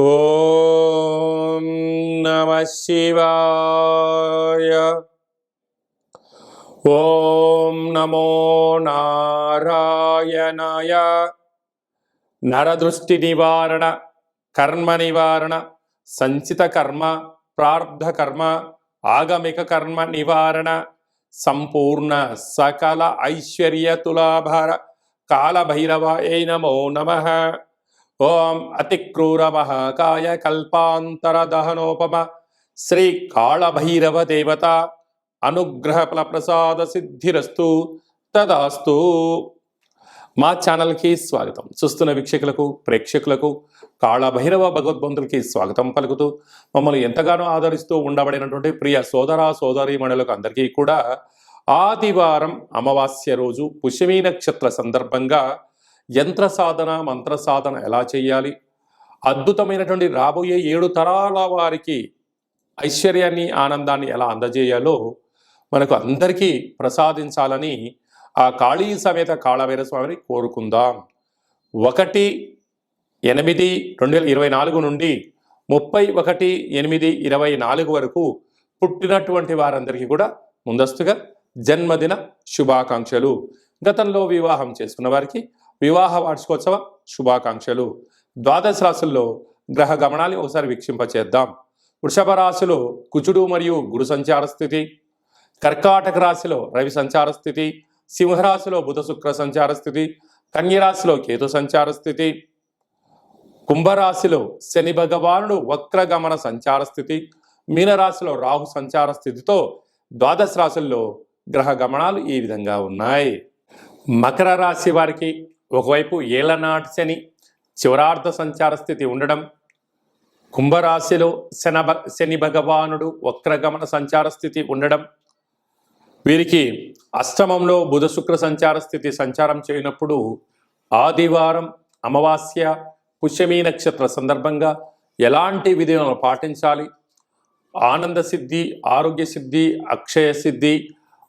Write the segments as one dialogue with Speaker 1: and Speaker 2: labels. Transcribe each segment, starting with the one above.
Speaker 1: ఓం నమ శివాయ. ఓం నమో నారాయణాయ. నరదృష్టి నివారణ కర్మ నివారణ సంచిత కర్మ ప్రార్థ కర్మ ఆగమిక కర్మ నివారణ సంపూర్ణ సకల ఐశ్వర్య తులాభార కాలభైరవాయ నమో నమ. ఓం అతిక్రూర కల్పాంతరదహనోపమ కల్పాంతర దహనోపమ శ్రీ కాళభైరవ దేవత అనుగ్రహ ఫలప్రసాద సిద్ధిరస్తు తదాస్తు. మా ఛానల్కి స్వాగతం. చూస్తున్న వీక్షకులకు ప్రేక్షకులకు కాళభైరవ భగవద్బంధులకి స్వాగతం పలుకుతూ మమ్మల్ని ఎంతగానో ఆదరిస్తూ ఉండబడినటువంటి ప్రియ సోదర సోదరీమణులకు అందరికీ కూడా ఆదివారం అమావాస్య రోజు పుష్యమీ నక్షత్ర సందర్భంగా యంత్ర సాధన మంత్ర సాధన ఎలా చేయాలి? అద్భుతమైనటువంటి రాబోయే ఏడు తరాల వారికి ఐశ్వర్యాన్ని ఆనందాన్ని ఎలా అందజేయాలో మనకు అందరికీ ప్రసాదించాలని ఆ కాళీ సమేత కాళభైర స్వామిని కోరుకుందాం. ఒకటి ఎనిమిది రెండు వేల ఇరవై నాలుగు నుండి ముప్పై ఒకటి ఎనిమిది ఇరవై నాలుగు వరకు పుట్టినటువంటి వారందరికీ కూడా ముందస్తుగా జన్మదిన శుభాకాంక్షలు. గతంలో వివాహం చేసుకున్న వారికి వివాహ వార్షికోత్సవ శుభాకాంక్షలు. ద్వాదశ రాశుల్లో గ్రహ గమనాన్ని ఒకసారి వీక్షింపచేద్దాం. వృషభ రాశిలో కుచుడు మరియు గురు సంచార స్థితి. కర్కాటక రాశిలో రవి సంచార స్థితి. సింహరాశిలో బుధ శుక్ర సంచార స్థితి. కన్యరాశిలో కేతు సంచార స్థితి. కుంభరాశిలో శని భగవానుడు వక్రగమన సంచార స్థితి. మీనరాశిలో రాహు సంచార స్థితితో ద్వాదశ రాశుల్లో గ్రహ గమనాలు ఈ విధంగా ఉన్నాయి. మకర రాశి వారికి ఒకవైపు ఏలనాటి శని చివరార్థ సంచార స్థితి ఉండడం కుంభరాశిలో శన శని భగవానుడు వక్రగమన సంచార స్థితి ఉండడం వీరికి అష్టమంలో బుధ శుక్ర సంచార స్థితి సంచారం చేయనప్పుడు ఆదివారం అమావాస్య పుష్యమీ నక్షత్ర సందర్భంగా ఎలాంటి విధులను పాటించాలి? ఆనంద సిద్ధి ఆరోగ్య సిద్ధి అక్షయ సిద్ధి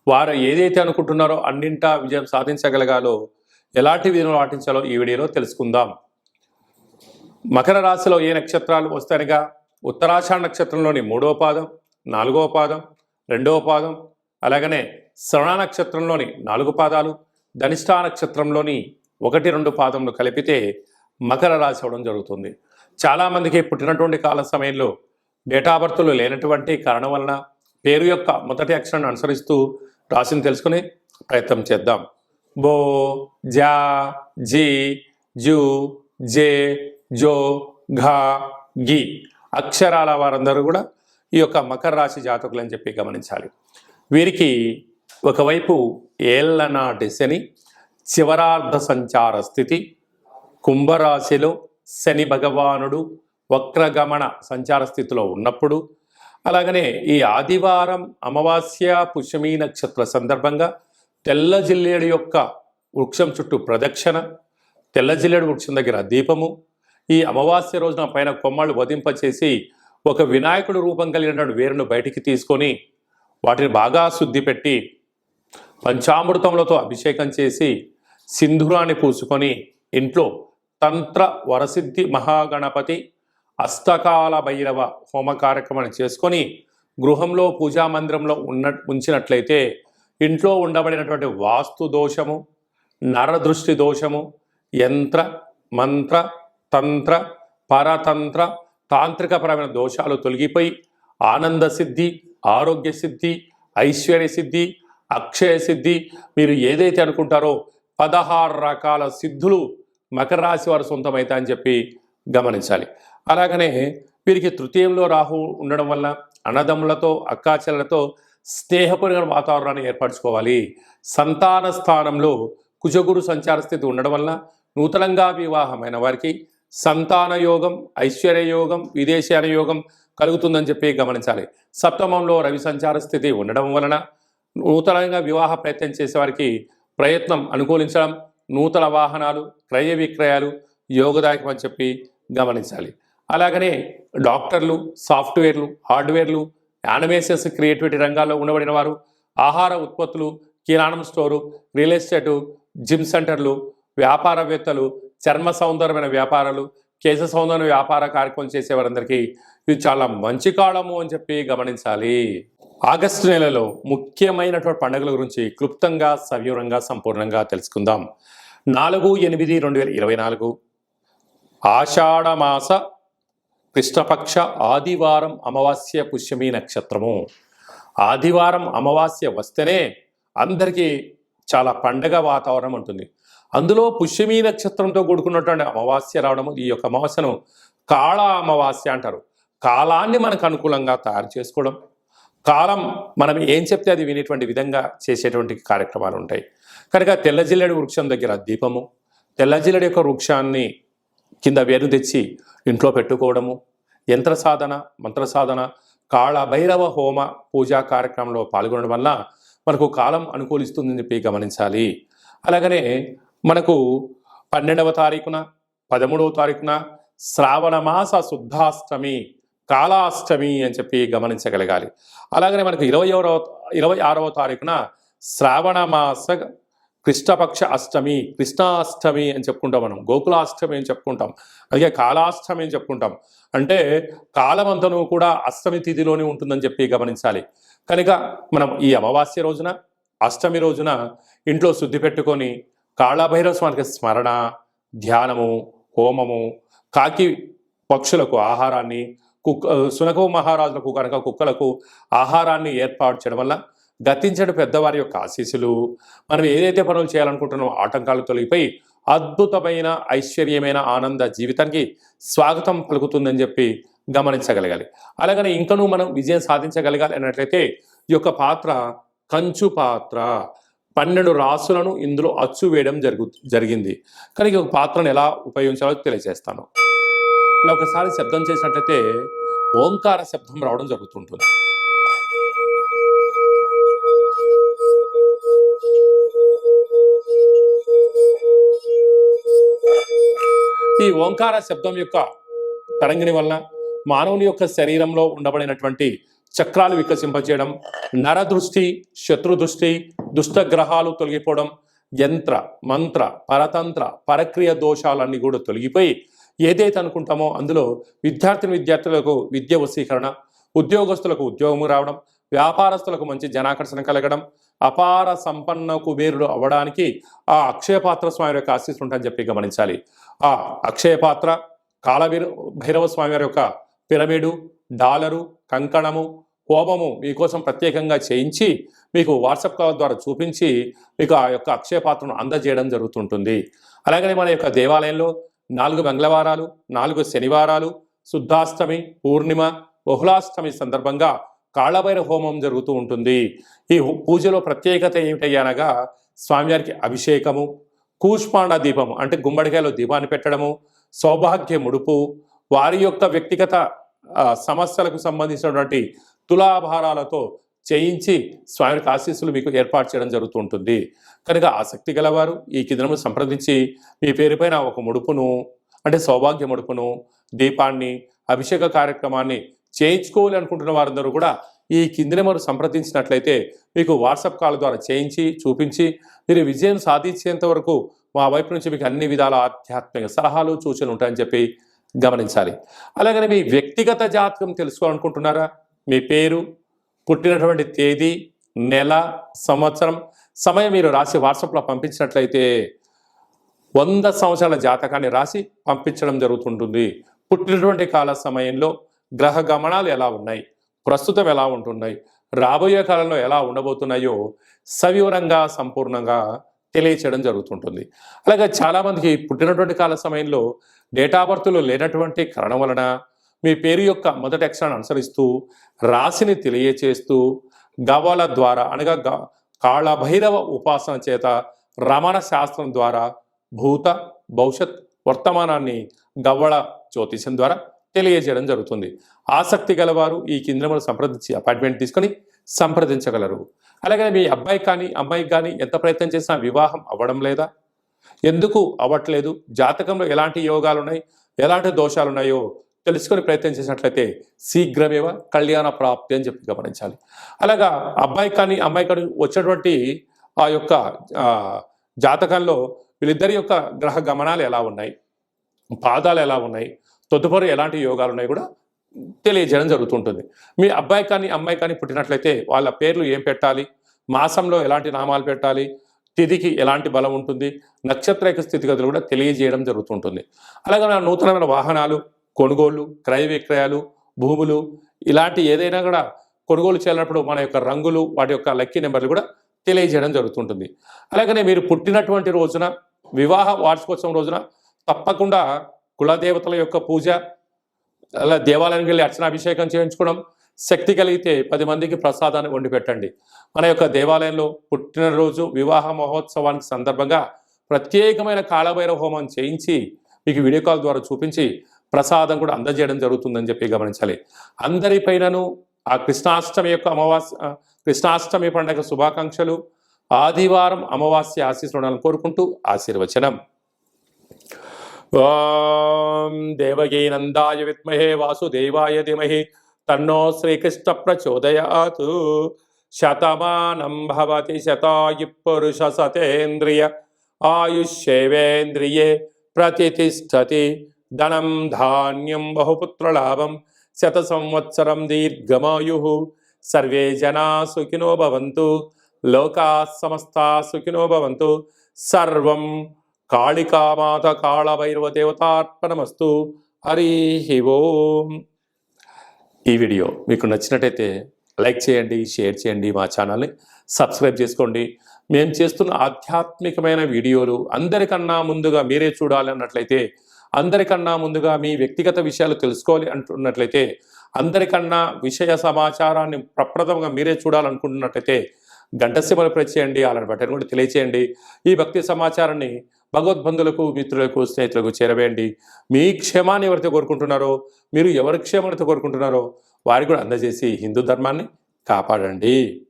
Speaker 1: వారు ఏదైతే అనుకుంటున్నారో అన్నింటా విజయం సాధించగలగాలో ఎలాంటి విధులను పాటించాలో ఈ వీడియోలో తెలుసుకుందాం. మకర రాశిలో ఏ నక్షత్రాలు వస్తాయనగా? ఉత్తరాషాఢ నక్షత్రంలోని మూడవ పాదం నాలుగవ పాదం రెండవ పాదం అలాగనే శ్రవణ నక్షత్రంలోని నాలుగు పాదాలు ధనిష్టా నక్షత్రంలోని ఒకటి రెండు పాదములు కలిపితే మకర రాశి అవడం జరుగుతుంది. చాలామందికి పుట్టినటువంటి కాల సమయంలో డేటా బర్త్లు లేనటువంటి కారణం వలన పేరు యొక్క మొదటి అక్షరాన్ని అనుసరిస్తూ రాశిని తెలుసుకునే ప్రయత్నం చేద్దాం. బో జా జీ జూ జే జో ఘా గి అక్షరాల వారందరూ కూడా ఈ యొక్క మకర రాశి జాతకులు అని చెప్పి గమనించాలి. వీరికి ఒకవైపు ఏళ్ళనాటి శని చివరార్ధ సంచార స్థితి కుంభరాశిలో శని భగవానుడు వక్రగమన సంచార స్థితిలో ఉన్నప్పుడు అలాగనే ఈ ఆదివారం అమావాస్య పుష్యమీ నక్షత్ర సందర్భంగా తెల్ల జిల్లేడు యొక్క వృక్షం చుట్టూ ప్రదక్షిణ తెల్ల జిల్లేడు వృక్షం దగ్గర దీపము. ఈ అమావాస్య రోజున పైన కొమ్మలు వధింపచేసి ఒక వినాయకుడు రూపం కలిగినటువంటి వేరును బయటికి తీసుకొని వాటిని బాగా శుద్ధి పెట్టి పంచామృతములతో అభిషేకం చేసి సింధురాన్ని పూసుకొని ఇంట్లో తంత్ర వరసిద్ధి మహాగణపతి అస్తకాల భైరవ హోమ కార్యక్రమాన్ని చేసుకొని గృహంలో పూజా మందిరంలో ఉన్న ఉంచినట్లయితే ఇంట్లో ఉండబడినటువంటి వాస్తు దోషము నరదృష్టి దోషము యంత్ర మంత్ర తంత్ర పరతంత్ర తాంత్రికపరమైన దోషాలు తొలగిపోయి ఆనంద సిద్ధి ఆరోగ్య సిద్ధి ఐశ్వర్య సిద్ధి అక్షయ సిద్ధి మీరు ఏదైతే అనుకుంటారో పదహారు రకాల సిద్ధులు మకర రాశి వారు సొంతమైతా అని చెప్పి గమనించాలి. అలాగనే వీరికి తృతీయంలో రాహు ఉండడం వల్ల అన్నదమ్ములతో అక్కాచెల్లతో స్నేహపూర్ణ వాతావరణాన్ని ఏర్పరచుకోవాలి. సంతాన స్థానంలో కుజగురు సంచార స్థితి ఉండడం వల్ల నూతనంగా వివాహమైన వారికి సంతాన యోగం ఐశ్వర్య యోగం విదేశాన యోగం కలుగుతుందని చెప్పి గమనించాలి. సప్తమంలో రవి సంచార స్థితి ఉండడం వలన నూతనంగా వివాహ ప్రయత్నం చేసేవారికి ప్రయత్నం అనుకూలించడం నూతన వాహనాలు క్రయ విక్రయాలు యోగదాయకం అని చెప్పి గమనించాలి. అలాగనే డాక్టర్లు సాఫ్ట్వేర్లు హార్డ్వేర్లు యానిమేషన్స్ క్రియేటివిటీ రంగాల్లో ఉండబడిన వారు ఆహార ఉత్పత్తులు కిరాణం స్టోరు రియల్ ఎస్టేటు జిమ్ సెంటర్లు వ్యాపారవేత్తలు చర్మ సౌందర్యమైన వ్యాపారాలు కేశ సౌందర్య వ్యాపార కార్యక్రమం చేసేవారందరికీ ఇది చాలా మంచి కాలము అని చెప్పి గమనించాలి. ఆగస్టు నెలలో ముఖ్యమైనటువంటి పండుగల గురించి క్లుప్తంగా సవివరంగా సంపూర్ణంగా తెలుసుకుందాం. నాలుగు ఎనిమిది రెండు వేల ఇరవై నాలుగు ఆషాఢమాస కృష్ణపక్ష ఆదివారం అమావాస్య పుష్యమి నక్షత్రము. ఆదివారం అమావాస్య వస్తేనే అందరికీ చాలా పండగ వాతావరణం ఉంటుంది. అందులో పుష్యమి నక్షత్రంతో కూడుకున్నటువంటి అమావాస్య రావడము ఈ యొక్క అమావాస్యను కాళ అమావాస్య అంటారు. కాలాన్ని మనకు అనుకూలంగా తయారు చేసుకోవడం కాలం మనం ఏం చెప్తే అది వినేటువంటి విధంగా చేసేటువంటి కార్యక్రమాలు ఉంటాయి. కనుక తెల్లజిల్లడి వృక్షం దగ్గర దీపము తెల్లజిల్లడి యొక్క వృక్షాన్ని కింద వేరు తెచ్చి ఇంట్లో పెట్టుకోవడము యంత్ర సాధన మంత్ర సాధన కాళభైరవ హోమ పూజా కార్యక్రమంలో పాల్గొనడం వల్ల మనకు కాలం అనుకూలిస్తుందని చెప్పి గమనించాలి. అలాగనే మనకు పన్నెండవ తారీఖున పదమూడవ తారీఖున శ్రావణ మాస శుద్ధాష్టమి కాళాష్టమి అని చెప్పి గమనించగలగాలి. అలాగనే మనకు ఇరవై ఇరవై ఆరవ తారీఖున శ్రావణ మాస కృష్ణపక్ష అష్టమి కృష్ణాష్టమి అని చెప్పుకుంటాం మనం గోకులాష్టమి అని చెప్పుకుంటాం అలాగే కాలాష్టమి అని చెప్పుకుంటాం. అంటే కాలమంతను కూడా అష్టమి తిథిలోనే ఉంటుందని చెప్పి గమనించాలి. కనుక మనం ఈ అమావాస్య రోజున అష్టమి రోజున ఇంట్లో శుద్ధి పెట్టుకొని కాళభైరవ స్వామికి స్మరణ ధ్యానము హోమము కాకి పక్షులకు ఆహారాన్ని కుక్క సునకవు మహారాజులకు కనుక కుక్కలకు ఆహారాన్ని ఏర్పాటు చేయడం వల్ల గతించడు పెద్దవారి యొక్క ఆశీస్సులు. మనం ఏదైతే పనులు చేయాలనుకుంటున్నామో ఆటంకాలు తొలగిపోయి అద్భుతమైన ఐశ్వర్యమైన ఆనంద జీవితానికి స్వాగతం పలుకుతుందని చెప్పి గమనించగలగాలి. అలాగనే ఇంకనూ మనం విజయం సాధించగలగాలి అన్నట్లయితే ఈ యొక్క పాత్ర కంచు పాత్ర. పన్నెండు రాసులను ఇందులో అచ్చు వేయడం జరుగు జరిగింది. కానీ ఒక పాత్రను ఎలా ఉపయోగించాలో తెలియజేస్తాను. ఇలా ఒకసారి శబ్దం చేసినట్లయితే ఓంకార శబ్దం రావడం జరుగుతుంటుంది. ఈ ఓంకార శబ్దం యొక్క తరంగిణి వలన మానవుని యొక్క శరీరంలో ఉండబడినటువంటి చక్రాలు వికసింపజేయడం నరదృష్టి శత్రుదృష్టి దుష్టగ్రహాలు తొలగిపోవడం యంత్ర మంత్ర పరతంత్ర పరక్రియ దోషాలన్నీ కూడా తొలగిపోయి ఏదైతే అనుకుంటామో అందులో విద్యార్థిని విద్యార్థులకు విద్య వశీకరణ ఉద్యోగస్తులకు ఉద్యోగము రావడం వ్యాపారస్తులకు మంచి జనాకర్షణ కలగడం అపార సంపన్న కుబేరుడు అవ్వడానికి ఆ అక్షయపాత్ర స్వామి యొక్క ఆశీస్సులు ఉంటాయని చెప్పి గమనించాలి. ఆ అక్షయపాత్ర కాలవీర భైరవ స్వామి వారి యొక్క పిరమిడు డాలరు కంకణము హోమము మీకోసం ప్రత్యేకంగా చేయించి మీకు వాట్సాప్ కాల్ ద్వారా చూపించి మీకు ఆ యొక్క అక్షయ పాత్రను అందజేయడం జరుగుతుంటుంది. అలాగనే మన యొక్క దేవాలయంలో నాలుగు మంగళవారాలు నాలుగు శనివారాలు శుద్ధాష్టమి పూర్ణిమ బహుళాష్టమి సందర్భంగా కాళభైర హోమం జరుగుతూ ఉంటుంది. ఈ పూజలో ప్రత్యేకత ఏమిటయ్యనగా స్వామివారికి అభిషేకము కూష్మాండ దీపం అంటే గుమ్మడికాయలో దీపాన్ని పెట్టడము సౌభాగ్య ముడుపు వారి యొక్క వ్యక్తిగత సమస్యలకు సంబంధించినటువంటి తులాభారాలతో చేయించి స్వామికి ఆశీస్సులు మీకు ఏర్పాటు చేయడం జరుగుతుంటుంది కనుక ఆసక్తి గలవారు ఈ కిందము సంప్రదించి మీ పేరుపైన ఒక ముడుపును అంటే సౌభాగ్య ముడుపును దీపాన్ని అభిషేక కార్యక్రమాన్ని చేయించుకోవాలి అనుకుంటున్న వారందరూ కూడా ఈ కింది నెంబర్ సంప్రదించినట్లయితే మీకు వాట్సాప్ కాల్ ద్వారా చేయించి చూపించి మీరు విజయం సాధించేంత వరకు మా వైపు నుంచి మీకు అన్ని విధాల ఆధ్యాత్మిక సలహాలు సూచనలు ఉంటాయని చెప్పి గమనించాలి. అలాగనే మీ వ్యక్తిగత జాతకం తెలుసుకోవాలనుకుంటున్నారా? మీ పేరు పుట్టినటువంటి తేదీ నెల సంవత్సరం సమయం మీరు రాసి వాట్సాప్లో పంపించినట్లయితే వంద సంవత్సరాల జాతకాన్ని రాసి పంపించడం జరుగుతుంటుంది. పుట్టినటువంటి కాల సమయంలో గ్రహ గమనాలు ఎలా ఉన్నాయి? ప్రస్తుతం ఎలా ఉంటున్నాయి? రాబోయే కాలంలో ఎలా ఉండబోతున్నాయో సవివరంగా సంపూర్ణంగా తెలియచేయడం జరుగుతుంటుంది. అలాగే చాలామందికి పుట్టినటువంటి కాల సమయంలో డేటా బర్త్లో లేనటువంటి కారణం వలన మీ పేరు యొక్క మొదటి అక్షరాన్ని అనుసరిస్తూ రాశిని తెలియచేస్తూ గవాల ద్వారా అనగా గ కాళభైరవ ఉపాసన చేత రమణ శాస్త్రం ద్వారా భూత భవిష్యత్ వర్తమానాన్ని గవ్వళ జ్యోతిషం ద్వారా తెలియజేయడం జరుగుతుంది. ఆసక్తి గలవారు ఈ కేంద్రంలో సంప్రదించి అపాయింట్మెంట్ తీసుకొని సంప్రదించగలరు. అలాగే మీ అబ్బాయి కానీ అమ్మాయికి కానీ ఎంత ప్రయత్నం చేసినా వివాహం అవ్వడం లేదా? ఎందుకు అవ్వట్లేదు? జాతకంలో ఎలాంటి యోగాలు ఉన్నాయి ఎలాంటి దోషాలు ఉన్నాయో తెలుసుకొని ప్రయత్నం చేసినట్లయితే శీఘ్రమేవ కళ్యాణ ప్రాప్తి అని చెప్పి గమనించాలి. అలాగా అబ్బాయి కానీ అమ్మాయి కానీ వచ్చినటువంటి ఆ యొక్క జాతకంలో వీళ్ళిద్దరి యొక్క గ్రహ గమనాలు ఎలా ఉన్నాయి? పాదాలు ఎలా ఉన్నాయి? తదుపరి ఎలాంటి యోగాలు ఉన్నాయి కూడా తెలియజేయడం జరుగుతుంటుంది. మీ అబ్బాయి కానీ అమ్మాయి కానీ పుట్టినట్లయితే వాళ్ళ పేర్లు ఏం పెట్టాలి? మాసంలో ఎలాంటి నామాలు పెట్టాలి? తిథికి ఎలాంటి బలం ఉంటుంది? నక్షత్ర యొక్క స్థితిగతులు కూడా తెలియజేయడం జరుగుతుంటుంది. అలాగే నా నూతనమైన వాహనాలు కొనుగోళ్ళు క్రయ విక్రయాలు భూములు ఇలాంటి ఏదైనా కూడా కొనుగోలు చేయాలన్నప్పుడు మన యొక్క రంగులు వాటి యొక్క లక్కీ నెంబర్లు కూడా తెలియజేయడం జరుగుతుంటుంది. అలాగనే మీరు పుట్టినటువంటి రోజున వివాహ వార్షికోత్సవం రోజున తప్పకుండా కులదేవతల యొక్క పూజ అలా దేవాలయానికి వెళ్ళి అర్చనాభిషేకం చేయించుకోవడం శక్తి కలిగితే పది మందికి ప్రసాదాన్ని వండి పెట్టండి. మన యొక్క దేవాలయంలో పుట్టినరోజు వివాహ మహోత్సవానికి సందర్భంగా ప్రత్యేకమైన కాళభైరవ హోమం చేయించి మీకు వీడియో కాల్ ద్వారా చూపించి ప్రసాదం కూడా అందజేయడం జరుగుతుందని చెప్పి గమనించాలి. అందరిపైనను ఆ కృష్ణాష్టమి యొక్క అమావాస్య కృష్ణాష్టమి పండుగ శుభాకాంక్షలు. ఆదివారం అమావాస్య ఆశీస్సులను కోరుకుంటూ ఆశీర్వచనం. ఓం దేవగీనందాయ విద్మహే వాసుదేవాయ ధిమహి తన్నో శ్రీకృష్ణ ప్రచోదయాత్. శతమానం భవతి శతాయు పురుష సతేంద్రియ ఆయుష్యేవేంద్రియే ప్రతిష్టతి. ధనం ధాన్యం బహుపుత్రలాభం శత సంవత్సరం దీర్ఘమాయు. సర్వే జనా సుఖినో భవంతు లోకా సమస్త సుఖినో భవంతు. సర్వం కాళికామాత కాళభైరవ దేవతార్పణమస్తు హరి ఓం. ఈ వీడియో మీకు నచ్చినట్టయితే లైక్ చేయండి షేర్ చేయండి మా ఛానల్ని సబ్స్క్రైబ్ చేసుకోండి. మేము చేస్తున్న ఆధ్యాత్మికమైన వీడియోలు అందరికన్నా ముందుగా మీరే చూడాలి అన్నట్లయితే అందరికన్నా ముందుగా మీ వ్యక్తిగత విషయాలు తెలుసుకోవాలి అంటున్నట్లయితే అందరికన్నా విషయ సమాచారాన్ని ప్రప్రథమంగా మీరే చూడాలనుకుంటున్నట్లయితే గంట సింబల్ ప్రెస్ చేయండి అలాంటి బటన్ కూడా తెలియచేయండి. ఈ భక్తి సమాచారాన్ని భగవద్బంధులకు మిత్రులకు స్నేహితులకు చేరవేయండి. మీ క్షేమాన్ని ఎవరైతే కోరుకుంటున్నారో మీరు ఎవరి క్షేమాన్ని కోరుకుంటున్నారో వారికి కూడా అందజేసి హిందూ ధర్మాన్ని కాపాడండి.